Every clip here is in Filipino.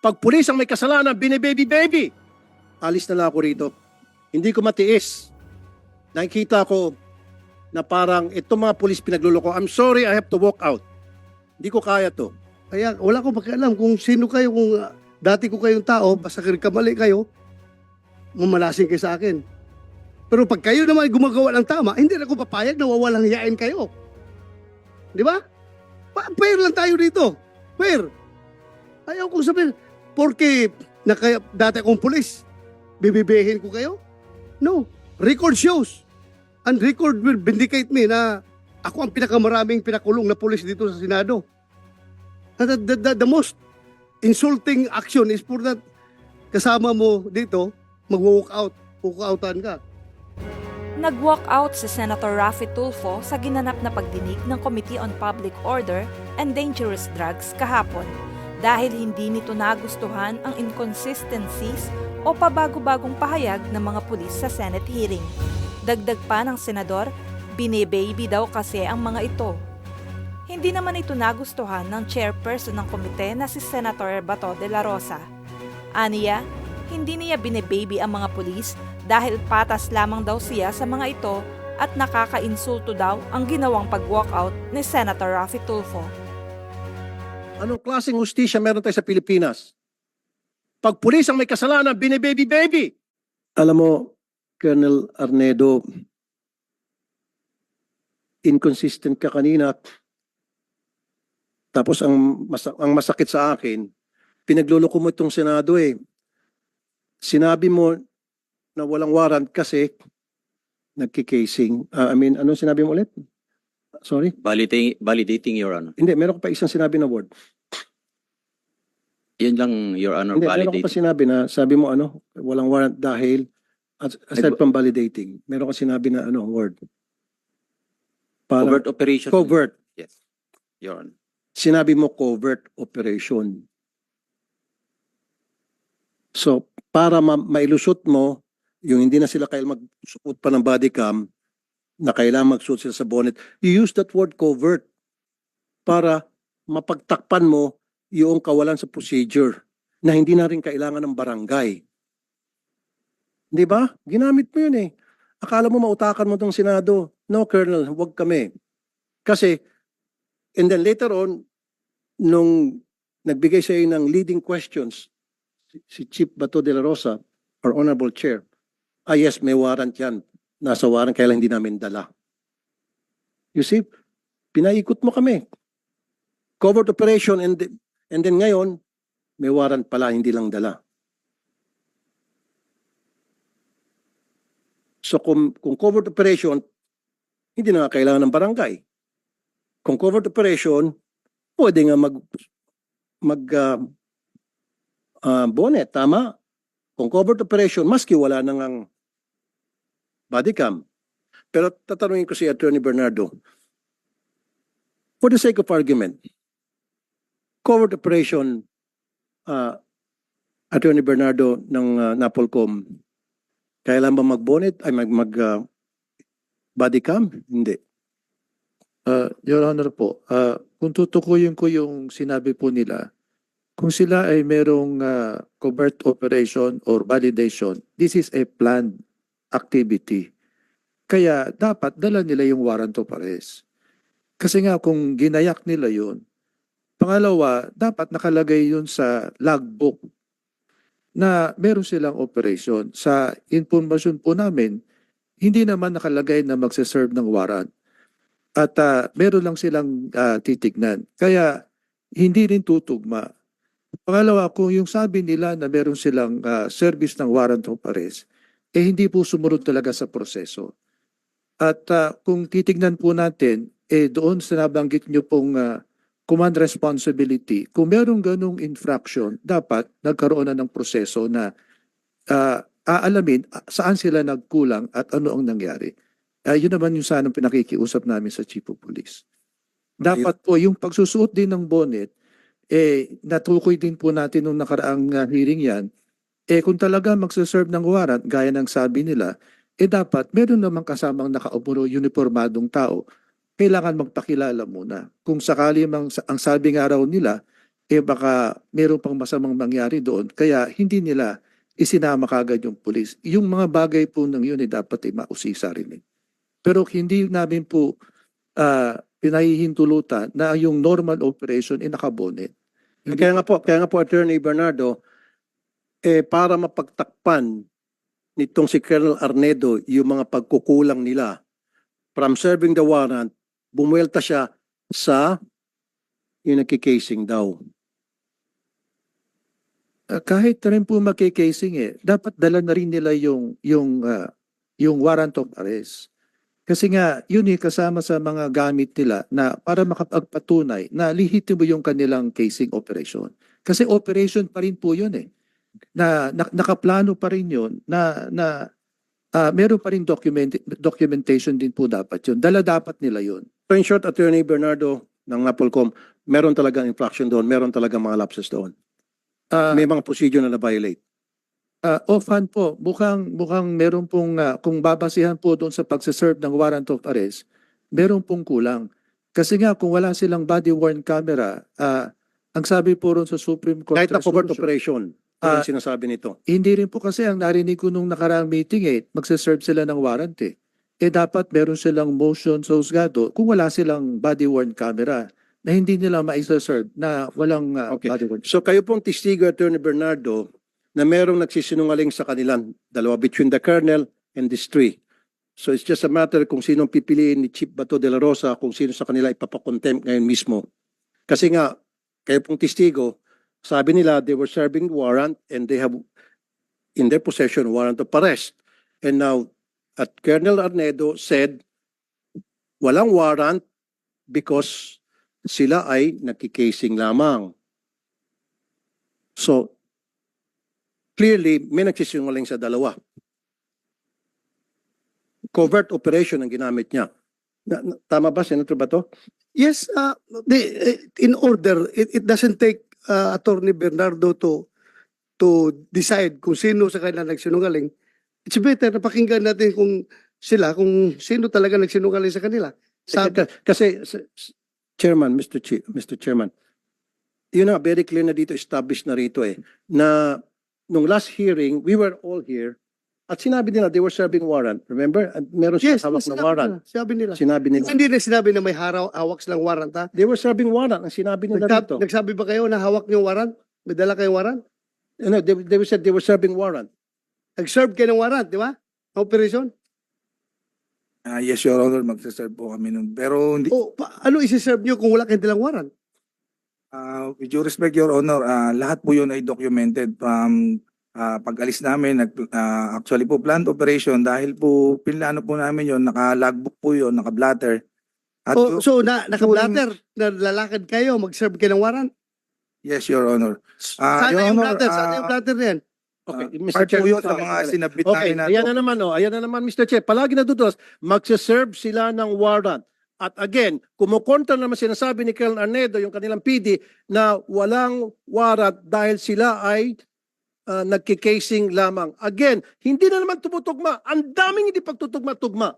Pag pulis ang may kasalanan, binibaby-baby. Alis na lang ako rito. Hindi ko matiis. Nakikita ko na parang itong mga pulis pinagluloko. I'm sorry, I have to walk out. Hindi ko kaya to. Kaya wala ko pakialam kung sino kayo, kung ah, dati ko kayong tao, basta kamali kayo, mamalasing kayo sa akin. Pero pag kayo naman gumagawa ng tama, hindi na ako papayag na wawalang hiyain kayo. Di ba? Pa- fair lang tayo dito. Fair. Ayaw kong sabihin, porque naka, dati akong pulis, bibibihin ko kayo? No. Record shows. And record will vindicate me na ako ang pinakamaraming pinakulong na pulis dito sa Senado. The, the, the, the most insulting action is for that kasama mo dito, mag-walk out, walk outan ka. Nag-walk out si Senator Raffy Tulfo sa ginanap na pagdinig ng Committee on Public Order and Dangerous Drugs kahapon dahil hindi nito nagustuhan ang inconsistencies o pabago-bagong pahayag ng mga pulis sa Senate hearing. Dagdag pa ng senador, binibaby daw kasi ang mga ito. Hindi naman ito nagustuhan ng chairperson ng komite na si Senator Bato de la Rosa. Aniya, hindi niya binibaby ang mga pulis dahil patas lamang daw siya sa mga ito at nakakainsulto daw ang ginawang pag-walkout ni Senator Raffy Tulfo. Anong klaseng hustisya meron tayo sa Pilipinas? Pag pulis ang may kasalanan, binibaby-baby. Alam mo, Colonel Arnedo, inconsistent ka kanina. Tapos ang, mas- ang masakit sa akin, pinagluloko mo itong Senado eh. Sinabi mo na walang warrant kasi nagkikasing. Ah, I mean, anong sinabi mo ulit? Sorry? Validating, validating, Your Honor. Hindi, meron ko pa isang sinabi na word. Yun lang, Your Honor, Hindi, meron ko validating. pa sinabi na, sabi mo ano, walang warrant dahil, as- aside from validating, meron ko sinabi na ano, word. Parang, Covert operation. covert. Yes, Your Honor. Sinabi mo covert operation. So, para ma- mailusot mo, yung hindi na sila kailangan magsuot pa ng body cam, na kailangan magsuot sila sa bonnet, you use that word covert para mapagtakpan mo yung kawalan sa procedure na hindi na rin kailangan ng barangay. Di ba? Ginamit mo yun eh. Akala mo mautakan mo tong Senado. No, Colonel, huwag kami. Kasi, and then later on, nung nagbigay sa iyo ng leading questions, si- Chief Bato de la Rosa, our Honorable Chair, ah yes, may warrant yan. Nasa warrant, kaya lang hindi namin dala. You see, pinaikot mo kami. Covert operation and, and then ngayon, may warrant pala, hindi lang dala. So kung, kung covert operation, hindi na nga kailangan ng barangay. Kung covert operation, pwede nga mag mag ah, ah, bonnet, tama? Kung covert operation, maski wala nang ang body cam. Pero tatanungin ko si Attorney Bernardo, for the sake of argument, covert operation, ah, Attorney Bernardo ng ah, Napolcom, kailan ba mag-bonnet, ay mag, mag ah, body cam? Hindi. Uh, Your Honor po, uh, kung tutukuyin ko yung sinabi po nila, kung sila ay merong uh, covert operation or validation, this is a planned activity. Kaya dapat dala nila yung warrant of arrest. Kasi nga kung ginayak nila yun, pangalawa, dapat nakalagay yun sa logbook na meron silang operation. Sa informasyon po namin, hindi naman nakalagay na magsaserve ng warrant at ah, meron lang silang ah, titignan. Kaya hindi rin tutugma. Pangalawa, kung yung sabi nila na meron silang ah, service ng warrant of arrest, eh hindi po sumunod talaga sa proseso. At ah, kung titignan po natin, eh doon sa nabanggit nyo pong ah, command responsibility, kung merong ganong infraction, dapat nagkaroon na ng proseso na ah, aalamin saan sila nagkulang at ano ang nangyari. Ah, yun naman yung sanang pinakikiusap namin sa Chief of Police. Dapat po yung pagsusuot din ng bonnet, eh, natukoy din po natin nung nakaraang ah, hearing yan, eh kung talaga magsaserve ng warrant, gaya ng sabi nila, eh dapat meron namang kasamang nakaupo uniformadong tao, kailangan magpakilala muna. Kung sakali mang, ang sabi nga raw nila, eh baka meron pang masamang mangyari doon. Kaya hindi nila isinama kagad yung pulis. Yung mga bagay po ng yun eh, dapat eh, mausisa rin eh. Pero hindi namin po ah, pinahihintulutan na yung normal operation ay nakabonet. Kaya nga po, kaya nga po Attorney Bernardo, eh para mapagtakpan nitong si Colonel Arnedo yung mga pagkukulang nila from serving the warrant, bumuelta siya sa yung nagkikasing daw. Ah, kahit rin po makikasing eh, dapat dala na rin nila yung, yung, ah, yung warrant of arrest. Kasi nga, yun eh, kasama sa mga gamit nila na para makapagpatunay na lihitimo yung kanilang casing operation. Kasi operation pa rin po yun eh. Na, na nakaplano pa rin yun na, na ah, meron pa rin document, documentation din po dapat yun. Dala dapat nila yun. So in short, Attorney Bernardo ng Napolcom, meron talagang infraction doon, meron talagang mga lapses doon. Ah, May mga procedure na na-violate. Uh, offhand po, mukhang, mukhang meron pong, ah, kung babasihan po doon sa pagsaserve ng warrant of arrest, meron pong kulang. Kasi nga, kung wala silang body worn camera, ah, ang sabi po ron sa Supreme Court Kahit na covert operation, Ah, yung sinasabi nito. hindi rin po kasi ang narinig ko nung nakaraang meeting eh, magsaserve sila ng warrant eh. Eh dapat meron silang motion sa husgado kung wala silang body worn camera na hindi nila maisaserve na walang ah, Okay. body worn So kayo pong testigo, Attorney Bernardo, na merong nagsisinungaling sa kanilang dalawa between the colonel and these three. So it's just a matter kung sinong pipiliin ni Chief Bato de la Rosa kung sino sa kanila ipapakontempt ngayon mismo. Kasi nga, kayo pong testigo, sabi nila they were serving warrant and they have in their possession warrant of arrest. And now, at Colonel Arnedo said, walang warrant because sila ay nakikasing lamang. So, clearly, may nagsisinungaling sa dalawa. Covert operation ang ginamit niya. Na- na- tama ba, Senator Bato? Yes, uh, the- eh, in order, it, it doesn't take uh, Attorney Bernardo to to decide kung sino sa kanila nagsinungaling. It's better na pakinggan natin kung sila, kung sino talaga nagsinungaling sa kanila. Ka- Kasi, Chairman, Mr. Chi- Mr. Chairman, yun na, very clear na dito, established na rito eh, na nung last hearing, we were all here, at sinabi nila, they were serving warrant. Remember? At meron yes, silang hawak na sinabi warrant. nila, Sabi nila. Sinabi nila. Hindi na sinabi na may haraw, hawak silang warrant ha. They were serving warrant. Ang sinabi nila Nagsabi, dito. nagsabi ba kayo na hawak niyo warrant? May dala kayong warrant? No, they, they said they were serving warrant. Nag-serve kayo ng warrant, di ba? Operation? Ah, yes, Your Honor, magsaserve po kami nun. Pero hindi, O, pa, ano isi-serve niyo kung wala kayong dalang warrant? ah, with due respect, Your Honor, ah, lahat po yun ay documented from ah, pag-alis namin. Nag, ah, actually po, planned operation dahil po pinlano po namin yun, naka-logbook po yun, naka-blatter. At O, po- so, na, naka-blatter, na lalakad kayo, mag-serve kayo ng warrant? yes, Your Honor. Ah, Sana Your yung Honor, blatter, sana ah, yung blatter na yan. Okay, ah, Mr. part Chair. po yun sa okay, mga sinabit Okay, namin na ayan na naman, oh, ayan na naman, Mr. Chair. Palagi natutulas, magsaserve sila ng warrant. At again, kumukontra naman sinasabi ni Colonel Arnedo, yung kanilang PD, na walang warrant dahil sila ay uh, nagkikasing lamang. Again, hindi na naman tumutugma. Ang daming hindi pagtutugma-tugma.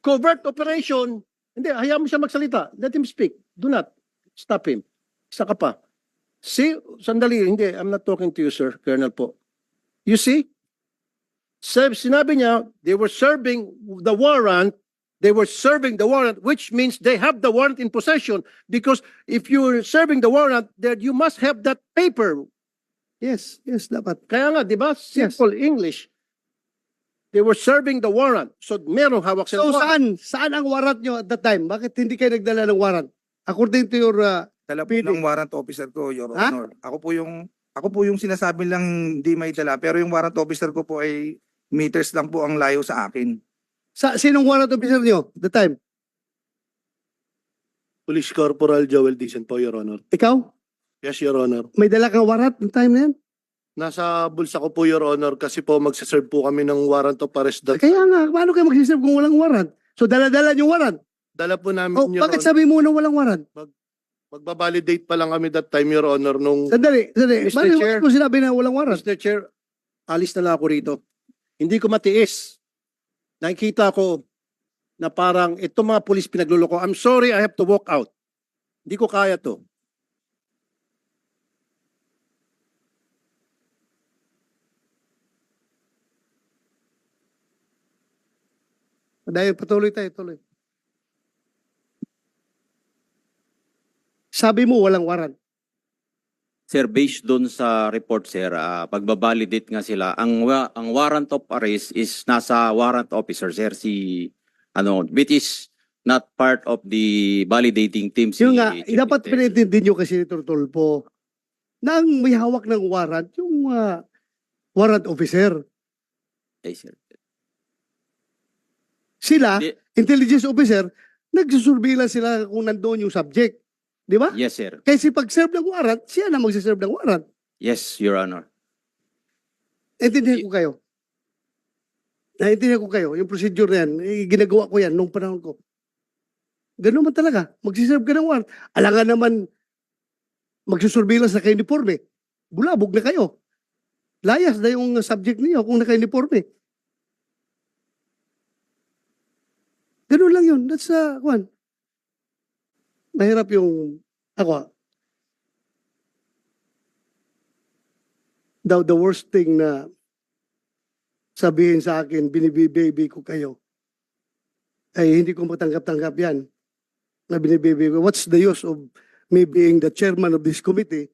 Covert operation, hindi, hayaan mo siya magsalita. Let him speak. Do not stop him. Isa ka pa. See, sandali, hindi, I'm not talking to you, sir, Colonel po. You see? Sab- Sinabi niya, they were serving the warrant, they were serving the warrant, which means they have the warrant in possession. Because if you're serving the warrant, then you must have that paper. Yes, yes, dapat. Kaya nga, di ba? Simple English. They were serving the warrant. So, merong hawak So, sila. saan? Saan ang warrant nyo at that time? Bakit hindi kayo nagdala ng warrant? According to your... Uh, dala po ng warrant officer ko, Your Ha? Honor. Ako po yung ako po yung sinasabi lang hindi may dala pero yung warrant officer ko po ay meters lang po ang layo sa akin. sa, sinong warrant officer nyo at that time? Police Corporal Joel Dicen po, Your Honor. Ikaw? Yes, Your Honor. May dala kang warrant ng time na yan? Nasa bulsa ko po, Your Honor, kasi po magsaserve po kami ng warrant of arrest. Dat- Kaya nga, paano kayo mag-serve kung walang warrant? So, dala-dala yung warrant. Dala po namin, Oh, Your bakit Honor. sabi mo na walang warrant? Magbabalidate pa lang kami that time, Your Honor, nung Sandali, sandali. Mr. Bakit Chair. mo sinabi na walang warrant? Mr. Chair, alis na lang ako rito. Hindi ko matiis. Nakikita ko na parang itong mga pulis pinagluloko. I'm sorry, I have to walk out. Hindi ko kaya to. Dahil patuloy tayo, tuloy. Sabi mo walang warrant. Sir, based doon sa report, sir, ah, pagbabalidate nga sila, ang, wa- ang warrant of arrest is nasa warrant officer, sir, si, ano, which is not part of the validating team. Si Yung nga, Chief dapat pinintindi nyo kasi ni Tulpo na ang may hawak ng warrant, yung ah, warrant officer. Yes, sir. Sila, Di- intelligence officer, nagsusurveillance sila kung nandoon yung subject. Di ba? Yes, sir. Kasi pag-serve ng warrant, siya na magsiserve ng warrant. Yes, Your Honor. Naintindihan ko kayo. Naintindihan ko kayo. Yung procedure na yan, eh, ginagawa ko yan nung panahon ko. Ganun man talaga. Magsiserve ka ng warrant. Alangan naman magsusurveillance na ka-uniforme. Bulabog na kayo. Layas na yung subject niyo kung naka-uniforme. Ganun lang yun. That's, uh, one. Mahirap yung, ako, daw the worst thing na sabihin sa akin, binibibaby ko kayo, ay hindi ko matanggap-tanggap yan. Na binibaby ko. What's the use of me being the chairman of this committee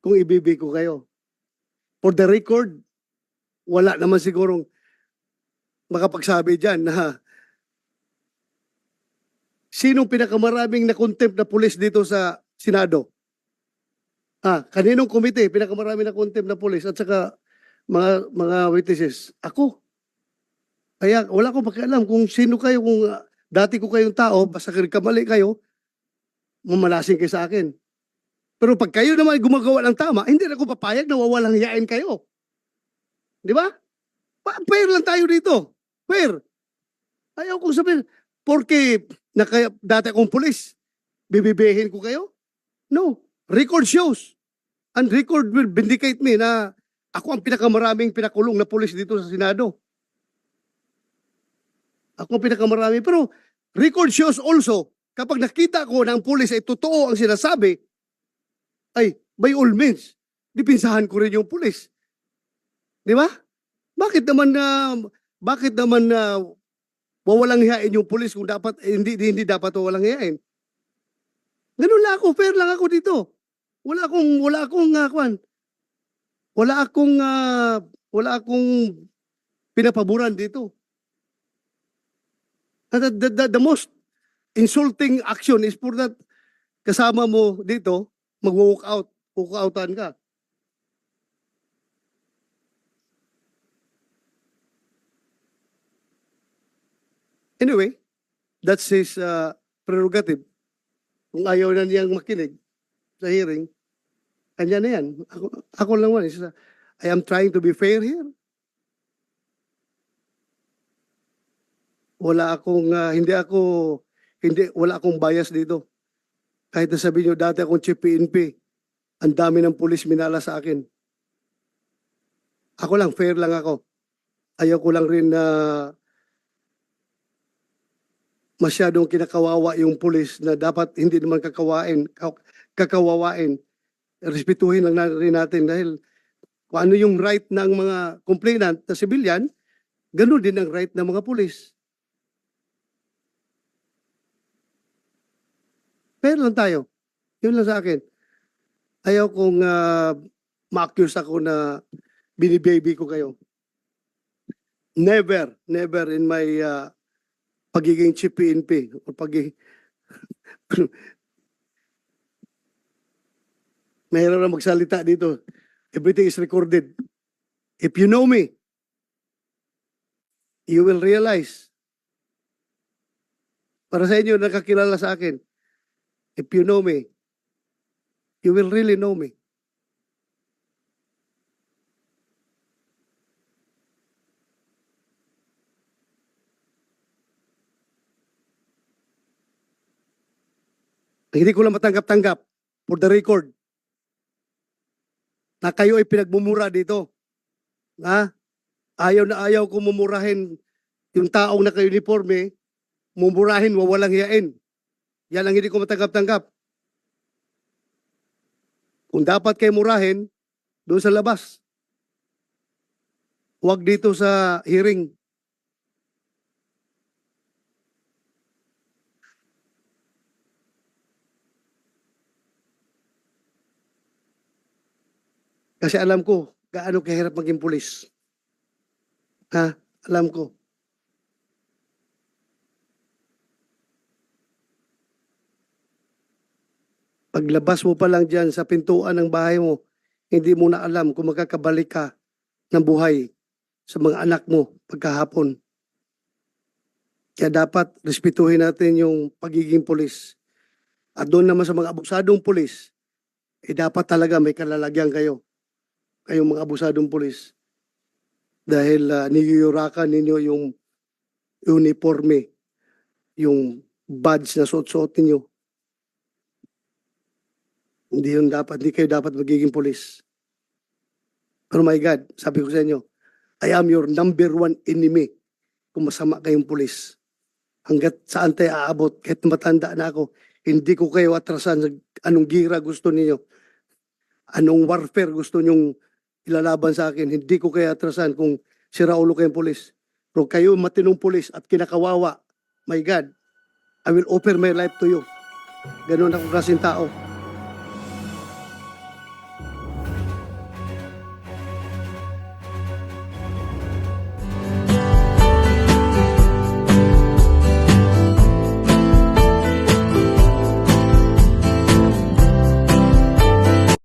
kung ibibi ko kayo? For the record, wala naman sigurong makapagsabi dyan na sinong pinakamaraming na contempt na pulis dito sa Senado? Ah, kaninong komite pinakamarami na contempt na pulis at saka mga mga witnesses? Ako. Kaya wala akong pakialam kung sino kayo, kung ah, dati ko kayong tao, basta kamali kayo, mamalasing kayo sa akin. Pero pag kayo naman gumagawa ng tama, hindi na ako papayag na wawalang hiyain kayo. Di ba? Pa- fair lang tayo dito. Fair. Ayaw kong sabihin, porque naka, dati akong pulis, bibibihin ko kayo? No. Record shows. And record will vindicate me na ako ang pinakamaraming pinakulong na pulis dito sa Senado. Ako ang pinakamarami. Pero record shows also, kapag nakita ko na ang pulis ay totoo ang sinasabi, ay, by all means, dipinsahan ko rin yung pulis. Di ba? Bakit naman na, bakit naman na wawalang hiyain yung pulis kung dapat, eh, hindi, hindi dapat wawalang hiyain? Ganun lang ako, fair lang ako dito. Wala akong wala akong uh, kwan. Wala akong ah, wala akong pinapaboran dito. The, the, the, the most insulting action is for that kasama mo dito mag-walk out, walk outan ka. Anyway, that's his uh, prerogative. Kung ayaw na niyang makinig sa hearing, kanya na yan. Ako, ako lang man. Isa, I am trying to be fair here. Wala akong, ah, hindi ako, hindi, wala akong bias dito. Kahit na sabihin nyo, dati akong chief PNP, ang dami ng pulis minala sa akin. Ako lang, fair lang ako. Ayaw ko lang rin na masyadong kinakawawa yung pulis na dapat hindi naman kakawain, ka- kakawawain. Respetuhin lang na- rin natin dahil kung ano yung right ng mga complainant na civilian, ganun din ang right ng mga pulis. Pero lang tayo. Yun lang sa akin. Ayaw kong uh, ma-accuse ako na binibaby ko kayo. Never, never in my uh, pagiging chief PNP o pagiging Mayroon na magsalita dito. Everything is recorded. If you know me, you will realize. Para sa inyo, nakakilala sa akin. If you know me, you will really know me. Hindi ko lang matanggap-tanggap for the record na kayo ay pinagmumura dito. Ha? Ayaw na ayaw ko mumurahin yung taong naka-uniforme, mumurahin, wawalang hiyain. Yan ang hindi ko matanggap-tanggap. Kung dapat kayo murahin, doon sa labas. Huwag dito sa hearing. Kasi alam ko, gaano kahirap maging pulis. Ha? Alam ko. Paglabas mo pa lang dyan sa pintuan ng bahay mo, hindi mo na alam kung makakabalik ka ng buhay sa mga anak mo pagkahapon. Kaya dapat respetuhin natin yung pagiging pulis. At doon naman sa mga abusadong pulis, eh dapat talaga may kalalagyan kayo. Kayong mga abusadong pulis. Dahil uh, niyuyurakan ninyo yung uniforme, yung badge na suot-suot ninyo. Hindi yun dapat, hindi kayo dapat magiging pulis. Pero my God, sabi ko sa inyo, I am your number one enemy kung masama kayong pulis. Hanggat saan tayo aabot, kahit matanda na ako, hindi ko kayo atrasan sa anong gira gusto niyo. Anong warfare gusto nyong ilalaban sa akin. Hindi ko kayo atrasan kung sira ulo kayong pulis. Pero kayo matinong pulis at kinakawawa, my God, I will offer my life to you. Ganun ako kasing tao.